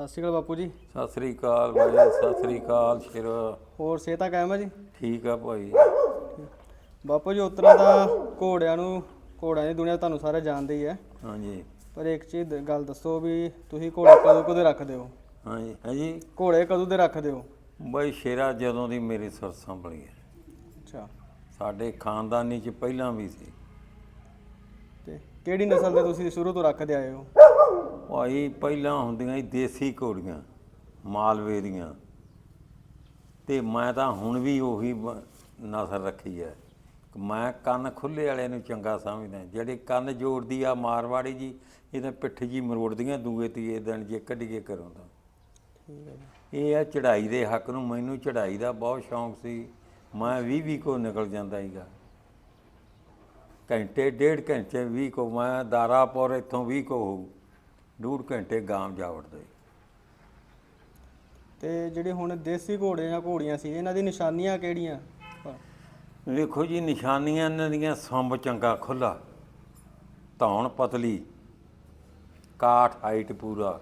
ਸਤਿ ਸ਼੍ਰੀ ਅਕਾਲ ਬਾਪੂ ਜੀ। ਸਤਿ ਸ੍ਰੀ ਅਕਾਲ ਭਾਈ ਸਤਿ ਸ੍ਰੀ ਅਕਾਲ ਸ਼ੇਰ। ਹੋਰ ਸਿਹਤਾਂ ਕਾਇਮ ਹੈ ਜੀ? ਠੀਕ ਆ ਭਾਈ। ਬਾਪੂ ਜੀ ਉਤਰਾ ਦਾ ਘੋੜਿਆਂ ਨੂੰ ਘੋੜਿਆਂ ਦੀ ਦੁਨੀਆ ਤੁਹਾਨੂੰ ਸਾਰੇ ਜਾਣਦੇ ਹੀ ਹੈ। ਹਾਂਜੀ। ਪਰ ਇੱਕ ਚੀਜ਼ ਗੱਲ ਦੱਸੋ ਵੀ ਤੁਸੀਂ ਘੋੜੇ ਕਦੋਂ ਕਦੋਂ ਰੱਖਦੇ ਹੋ? ਹਾਂਜੀ ਹਾਂਜੀ। ਘੋੜੇ ਕਦੋਂ ਦੇ ਰੱਖਦੇ ਹੋ? ਭਾਈ ਸ਼ੇਰਾ ਜਦੋਂ ਦੀ ਮੇਰੀ ਸੁਰ ਸੰਭਲੀ ਹੈ। ਅੱਛਾ। ਸਾਡੇ ਖਾਨਦਾਨੀ ਚ ਪਹਿਲਾਂ ਵੀ ਸੀ। ਤੇ ਕਿਹੜੀ ਨਸਲ ਦੇ ਤੁਸੀਂ ਸ਼ੁਰੂ ਤੋਂ ਰੱਖਦੇ ਆਏ ਹੋ? ਭਾਈ, ਪਹਿਲਾਂ ਹੁੰਦੀਆਂ ਸੀ ਦੇਸੀ ਘੋੜੀਆਂ, ਮਾਲਵੇ ਦੀਆਂ। ਤੇ ਮੈਂ ਤਾਂ ਹੁਣ ਵੀ ਉਹੀ ਬ- ਨਸਲ ਰੱਖੀ ਹੈ ਮੈਂ ਕੰਨ ਖੁੱਲੇ ਵਾਲੇ ਨੂੰ ਚੰਗਾ ਸਮਝਦਾ ਜਿਹੜੇ ਕੰਨ ਜੋੜਦੀ ਆ ਮਾਰਵਾੜੀ ਜੀ ਇਹਦੇ ਪਿੱਠ ਜੀ ਮਰੋੜਦੀਆਂ, ਦੂਏ ਤੀਏ ਦਿਨ ਜੇ ਕੱਢੀਏ ਘਰੋਂ ਤਾਂ। ਇਹ ਆ ਚੜਾਈ ਦੇ ਹੱਕ ਨੂੰ, ਮੈਨੂੰ ਚੜਾਈ ਦਾ ਬਹੁਤ ਸ਼ੌਂਕ ਸੀ। ਮੈਂ 20 20 ਕੋ ਨਿਕਲ ਜਾਂਦਾ ਸੀਗਾ। ਘੰਟੇ, ਡੇਢ ਘੰਟੇ 20 ਕੋ, ਮੈਂ ਦਾਰਾਪੁਰ ਇੱਥੋਂ 20 ਕੋ ਹੋਊ। ਡੂਢ ਘੰਟੇ ਗਾਮ ਜਾ ਵੜਦੇ ਤੇ ਜਿਹੜੇ ਹੁਣ ਦੇਸੀ ਘੋੜੇ ਜਾਂ ਘੋੜੀਆਂ ਸੀ ਇਹਨਾਂ ਦੀ ਨਿਸ਼ਾਨੀਆਂ ਕਿਹੜੀਆਂ? ਵੇਖੋ ਜੀ ਨਿਸ਼ਾਨੀਆਂ ਇਹਨਾਂ ਦੀਆਂ ਸੰਭ ਚੰਗਾ ਖੁੱਲਾ ਧੌਣ ਪਤਲੀ ਕਾਠ ਹਾਈਟ ਪੂਰਾ।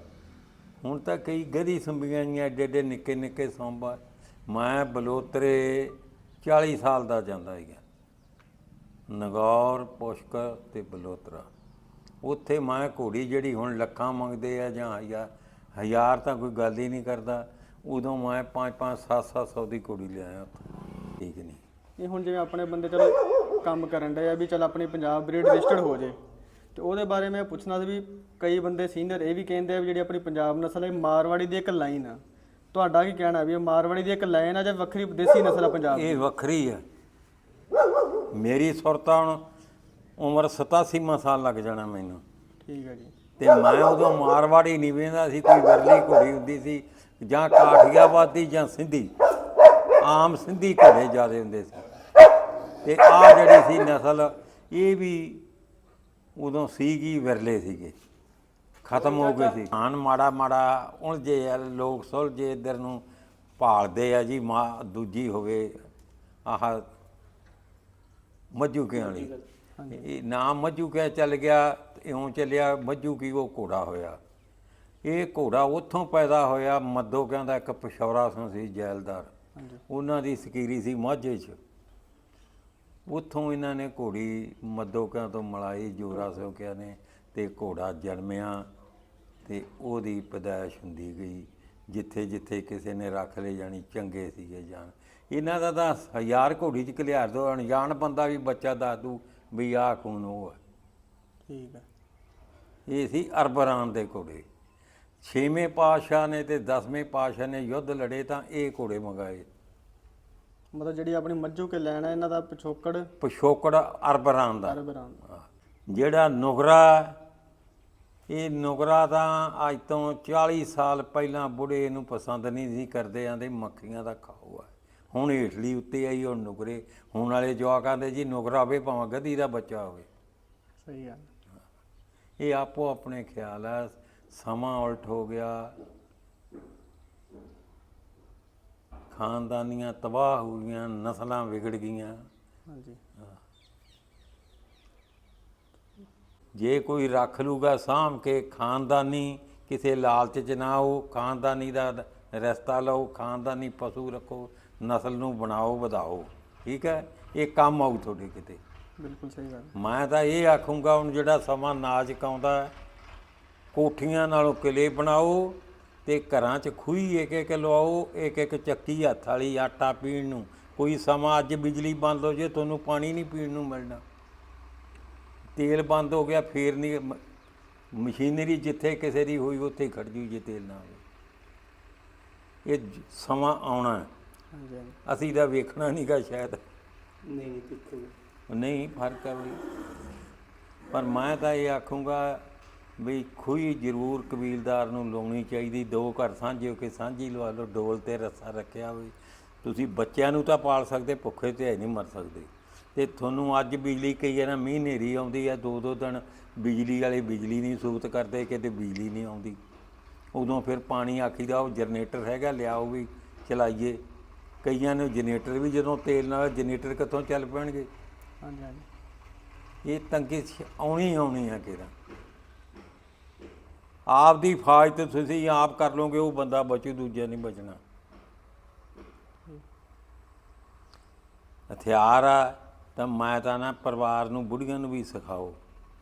ਹੁਣ ਤਾਂ ਕਈ ਗਧੀ ਸੰਭੀਆਂ ਜੀਆਂ ਏਡੇ ਏਡੇ ਨਿੱਕੇ ਨਿੱਕੇ ਸੰਭ ਆ। ਮੈਂ ਬਲੋਤਰੇ 40 ਸਾਲ ਦਾ ਜਾਂਦਾ ਹੈਗਾ ਨਗੌਰ ਪੁਸ਼ਕਰ ਤੇ ਬਲੋਤਰਾ। ਉੱਥੇ ਮੈਂ ਘੋੜੀ ਜਿਹੜੀ ਹੁਣ ਲੱਖਾਂ ਮੰਗਦੇ ਆ ਜਾਂ ਹਜ਼ਾਰ ਹਜ਼ਾਰ ਤਾਂ ਕੋਈ ਗੱਲ ਹੀ ਨਹੀਂ ਕਰਦਾ। ਉਦੋਂ ਮੈਂ 5 5 7 700 ਦੀ ਘੋੜੀ ਲਿਆਇਆ ਠੀਕ ਨਹੀਂ। ਇਹ ਹੁਣ ਜਿਵੇਂ ਆਪਣੇ ਬੰਦੇ ਚਲੋ ਕੰਮ ਕਰਨ ਡਏ ਆ ਵੀ ਚਲ ਆਪਣੀ ਪੰਜਾਬ ਬਰੀਡ ਰਜਿਸਟਰਡ ਹੋ ਜੇ। ਤੇ ਉਹਦੇ ਬਾਰੇ ਮੈਂ ਪੁੱਛਣਾ ਸੀ ਵੀ ਕਈ ਬੰਦੇ ਸੀਨੀਅਰ ਇਹ ਵੀ ਕਹਿੰਦੇ ਆ ਵੀ ਜਿਹੜੀ ਆਪਣੀ ਪੰਜਾਬ ਨਸਲ ਹੈ ਮਾਰਵਾੜੀ ਦੀ ਇੱਕ ਲਾਈਨ ਆ। ਤੁਹਾਡਾ ਕੀ ਕਹਿਣਾ ਵੀ ਇਹ ਮਾਰਵਾੜੀ ਦੀ ਇੱਕ ਲਾਈਨ ਆ ਜਾਂ ਵੱਖਰੀ ਦੇਸੀ ਨਸਲ ਆ ਪੰਜਾਬ ਦੀ? ਇਹ ਵੱਖਰੀ ਹੈ ਮੇਰੀ ਸੁਰਤਾ ਹੁਣ ਉਮਰ 87 ਸਾਲ ਲੱਗ ਜਾਣਾ ਮੈਨੂੰ। ਠੀਕ ਹੈ ਜੀ। ਤੇ ਮੈਂ ਉਦੋਂ ਮਾਰਵਾੜੀ ਨਹੀਂ ਵੇਂਦਾ ਸੀ ਕੋਈ ਵਰਲੀ ਘੋੜੀ ਹੁੰਦੀ ਸੀ ਜਾਂ ਕਾਠੀਆਵਾਦੀ ਜਾਂ ਸਿੰਧੀ। ਆਮ ਸਿੰਧੀ ਘੋੜੇ ਜ਼ਿਆਦੇ ਹੁੰਦੇ ਸੀ। ਤੇ ਆ ਜਿਹੜੀ ਸੀ ਨਸਲ ਇਹ ਵੀ ਉਦੋਂ ਸੀਗੀ ਵਿਰਲੇ ਸੀਗੇ। ਖਤਮ ਹੋ ਗਏ ਸੀ। ਹਾਨ ਮਾੜਾ ਮਾੜਾ ਉਲਝੇ ਆ ਲੋਕ ਸੁਲਝੇ ਇੱਧਰ ਨੂੰ ਭਾਲਦੇ ਆ ਜੀ ਮਾਂ ਦੂਜੀ ਹੋਵੇ ਆਹ ਮੱਜੂ ਕੇ ਵਾਲੀ। ਇਹ ਨਾਮ ਮੱਜੂ ਕੇ ਚੱਲ ਗਿਆ ਇਉਂ ਚੱਲਿਆ ਮੱਜੂ ਕੀ ਉਹ ਘੋੜਾ ਹੋਇਆ। ਇਹ ਘੋੜਾ ਉੱਥੋਂ ਪੈਦਾ ਹੋਇਆ ਮੱਦੋ ਕਹਿੰਦਾ ਇੱਕ ਪਸ਼ੌਰਾ ਸੀ ਜੈਲਦਾਰ। ਉਹਨਾਂ ਦੀ ਸਕੀਰੀ ਸੀ ਮਾਝੇ 'ਚ। ਉੱਥੋਂ ਇਹਨਾਂ ਨੇ ਘੋੜੀ ਮੱਦੋਕਿਆਂ ਤੋਂ ਮਲਾਈ ਜੋਰਾ ਸੋਕਿਆ ਨੇ ਤੇ ਘੋੜਾ ਜਨਮਿਆ ਤੇ ਉਹਦੀ ਪਦਾਇਸ਼ ਹੁੰਦੀ ਗਈ। ਜਿੱਥੇ ਜਿੱਥੇ ਕਿਸੇ ਨੇ ਰੱਖ ਲੈ ਜਾਣੀ ਚੰਗੇ ਸੀਗੇ ਜਾਨ ਇਹਨਾਂ ਦਾ ਤਾਂ ਹਜ਼ਾਰ ਘੋੜੀ 'ਚ ਘਲਿਆਰ ਦੋ ਅਣਜਾਣ ਬੰਦਾ ਵੀ ਬੱਚਾ ਦੱਸ ਦੂ ਵੀ ਆਹ ਖੂਨ ਉਹ ਹੈ ਠੀਕ ਹੈ। ਇਹ ਸੀ ਅਰਬਰਾਨ ਦੇ ਘੋੜੇ। ਛੇਵੇਂ ਪਾਤਸ਼ਾਹ ਨੇ ਤੇ 10ਵੇਂ ਪਾਤਸ਼ਾਹ ਨੇ ਯੁੱਧ ਲੜੇ ਤਾਂ ਇਹ ਘੋੜੇ ਮੰਗਾਏ। ਮਤਲਬ ਜਿਹੜੀ ਆਪਣੀ ਮੱਝੂ ਕੇ ਲੈਣ ਹੈ ਇਹਨਾਂ ਦਾ ਪਿਛੋਕੜ ਪਿਛੋਕੜ ਅਰਬਰਾਨ ਦਾ। ਅਰਬਰਾਂ ਦਾ। ਜਿਹੜਾ ਨੁਗਰਾ ਇਹ ਨੁਗਰਾ ਤਾਂ ਅੱਜ ਤੋਂ 40 ਸਾਲ ਪਹਿਲਾਂ ਬੁੜੇ ਇਹਨੂੰ ਪਸੰਦ ਨਹੀਂ ਸੀ ਕਰਦੇ ਆਂਦੇ ਮੱਖੀਆਂ ਦਾ ਖਾਓ ਆ। ਹੁਣ ਹੇਠਲੀ ਉੱਤੇ ਆਈ ਹੁਣ ਨੁਗਰੇ ਹੁਣ ਵਾਲੇ ਜਵਾਕ ਆਂਦੇ ਜੀ ਨੁਗਰਾ ਹੋਵੇ ਭਾਵੇਂ ਗਧੀ ਦਾ ਬੱਚਾ ਹੋਵੇ। ਸਹੀ ਗੱਲ ਇਹ ਆਪੋ ਆਪਣੇ ਖਿਆਲ ਆ ਸਮਾਂ ਉਲਟ ਹੋ ਗਿਆ। ਖਾਨਦਾਨੀਆਂ ਤਬਾਹ ਹੋ ਗਈਆਂ ਨਸਲਾਂ ਵਿਗੜ ਗਈਆਂ। ਹਾਂਜੀ। ਜੇ ਕੋਈ ਰੱਖ ਲੂਗਾ ਸਾਂਭ ਕੇ ਖਾਨਦਾਨੀ ਕਿਸੇ ਲਾਲਚ ਚ ਨਾ ਹੋ ਖਾਨਦਾਨੀ ਦਾ ਰਸਤਾ ਲਓ ਖਾਨਦਾਨੀ ਪਸ਼ੂ ਰੱਖੋ ਨਸਲ ਨੂੰ ਬਣਾਓ ਵਧਾਓ। ਠੀਕ ਹੈ? ਇਹ ਕੰਮ ਆਊ ਤੁਹਾਡੇ ਕਿਤੇ। ਬਿਲਕੁਲ ਸਹੀ ਗੱਲ। ਮੈਂ ਤਾਂ ਇਹ ਆਖੂੰਗਾ ਹੁਣ ਜਿਹੜਾ ਸਮਾਂ ਨਾਚ ਕਾਉਂਦਾ ਹੈ, ਕੋਠੀਆਂ ਨਾਲੋਂ ਕਿਲੇ ਬਣਾਓ ਤੇ ਘਰਾਂ 'ਚ ਖੂਹੀ ਇੱਕ ਇੱਕ ਲਵਾਓ ਇੱਕ ਇੱਕ ਚੱਕੀ ਹੱਥ ਵਾਲੀ ਆਟਾ ਪੀਣ ਨੂੰ। ਕੋਈ ਸਮਾਂ ਅੱਜ ਬਿਜਲੀ ਬੰਦ ਹੋ ਜੇ ਤੁਹਾਨੂੰ ਪਾਣੀ ਨਹੀਂ ਪੀਣ ਨੂੰ ਮਿਲਣਾ। ਤੇਲ ਬੰਦ ਹੋ ਗਿਆ ਫੇਰ ਨਹੀਂ ਮਸ਼ੀਨਰੀ ਜਿੱਥੇ ਕਿਸੇ ਦੀ ਹੋਈ ਉੱਥੇ ਖੜ ਜੂ ਜੇ ਤੇਲ ਨਾ ਹੋਵੇ। ਇਹ ਸਮਾਂ ਆਉਣਾ ਹੈ। ਹਾਂਜੀ। ਹਾਂਜੀ ਅਸੀਂ ਤਾਂ ਵੇਖਣਾ ਨਹੀਂਗਾ ਸ਼ਾਇਦ। ਨਹੀਂ ਨਹੀਂ ਕਿੱਥੇ ਨਹੀਂ। ਫ਼ਰਕ ਹੈ ਵੀ ਪਰ ਮੈਂ ਤਾਂ ਇਹ ਆਖੂੰਗਾ ਵੀ ਖੂਹੀ ਜ਼ਰੂਰ ਕਬੀਲਦਾਰ ਨੂੰ ਲਾਉਣੀ ਚਾਹੀਦੀ ਦੋ ਘਰ ਸਾਂਝੇ ਹੋ ਕੇ ਸਾਂਝੀ ਲਵਾ ਲਓ ਡੋਲ ਤੇ ਰੱਸਾ ਰੱਖਿਆ ਹੋਵੇ। ਤੁਸੀਂ ਬੱਚਿਆਂ ਨੂੰ ਤਾਂ ਪਾਲ ਸਕਦੇ ਭੁੱਖੇ ਤੇ ਨਹੀਂ ਮਰ ਸਕਦੇ। ਤੇ ਤੁਹਾਨੂੰ ਅੱਜ ਬਿਜਲੀ ਕਈ ਹੈ ਨਾ ਮੀਂਹ ਹਨੇਰੀ ਆਉਂਦੀ ਹੈ ਦੋ ਦੋ ਦਿਨ ਬਿਜਲੀ ਵਾਲੇ ਬਿਜਲੀ ਨਹੀਂ ਸੂਤ ਕਰਦੇ ਕਿਤੇ ਬਿਜਲੀ ਨਹੀਂ ਆਉਂਦੀ। ਉਦੋਂ ਫਿਰ ਪਾਣੀ ਆਖੀਦਾ ਉਹ ਜਨਰੇਟਰ ਹੈਗਾ ਲਿਆਓ ਵੀ ਚਲਾਈਏ। ਕਈਆਂ ਨੂੰ ਜਨਰੇਟਰ ਵੀ ਜਦੋਂ ਤੇਲ ਨਾਲ ਜਨਰੇਟਰ ਕਿੱਥੋਂ ਚੱਲ ਪੈਣਗੇ? ਹਾਂਜੀ ਹਾਂਜੀ। ਇਹ ਤੰਗੀ ਆਉਣੀ ਆਉਣੀ ਆ ਕਿਰਾ ਆਪ ਦੀ ਫਾਜ ਤੇ ਤੁਸੀਂ ਆਪ ਕਰ ਲੋਗੇ ਉਹ ਬੰਦਾ ਬਚੂ ਦੂਜਾ ਨਹੀਂ ਬਚਣਾ। ਹਥਿਆਰ ਆ ਤਾਂ ਮੈਂ ਤਾਂ ਨਾ ਪਰਿਵਾਰ ਨੂੰ ਬੁੜੀਆਂ ਨੂੰ ਵੀ ਸਿਖਾਓ।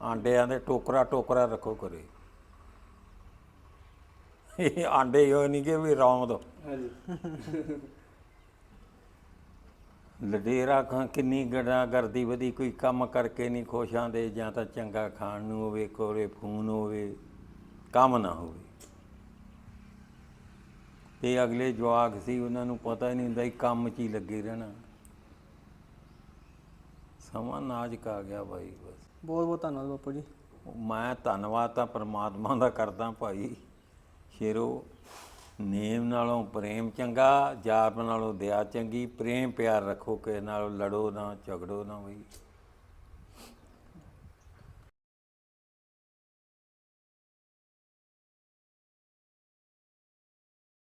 ਆਂਡਿਆਂ ਦੇ ਟੋਕਰਾ ਟੋਕਰਾ ਰੱਖੋ ਕਰੇ ਇਹ ਆਂਡੇ ਹੋ ਨਹੀਂ ਕਿ ਵੀ ਰੌਂਦ ਹਾਂਜੀ। ਲਡੇਰਾ ਖਾਂ ਕਿੰਨੀ ਗੜਾ ਕਰਦੀ ਵਧੀ ਕੋਈ ਕੰਮ ਕਰਕੇ ਨਹੀਂ ਖੁਸ਼ ਆਂਦੇ ਜਾਂ ਤਾਂ ਚੰਗਾ ਖਾਣ ਨੂੰ ਹੋਵੇ ਕੋਲੇ ਫੋਨ ਹੋਵੇ ਕੰਮ ਨਾ ਹੋਵੇ। ਤੇ ਅਗਲੇ ਜਵਾਕ ਸੀ ਉਹਨਾਂ ਨੂੰ ਪਤਾ ਹੀ ਨਹੀਂ ਹੁੰਦਾ ਸੀ ਕੰਮ 'ਚ ਹੀ ਲੱਗੇ ਰਹਿਣਾ। ਸਮਾਂ ਨਾਜ਼ੁਕ ਆ ਗਿਆ ਭਾਈ ਬਸ। ਬਹੁਤ ਬਹੁਤ ਧੰਨਵਾਦ ਬਾਪੂ ਜੀ। ਮੈਂ ਧੰਨਵਾਦ ਤਾਂ ਪ੍ਰਮਾਤਮਾ ਦਾ ਕਰਦਾ ਭਾਈ। ਸ਼ੇਰੋ ਨੇਮ ਨਾਲੋਂ ਪ੍ਰੇਮ ਚੰਗਾ ਜਾਤ ਨਾਲੋਂ ਦਇਆ ਚੰਗੀ, ਪ੍ਰੇਮ ਪਿਆਰ ਰੱਖੋ, ਕਿਸੇ ਨਾਲੋਂ ਲੜੋ ਨਾ, ਝਗੜੋ ਨਾ ਬਈ।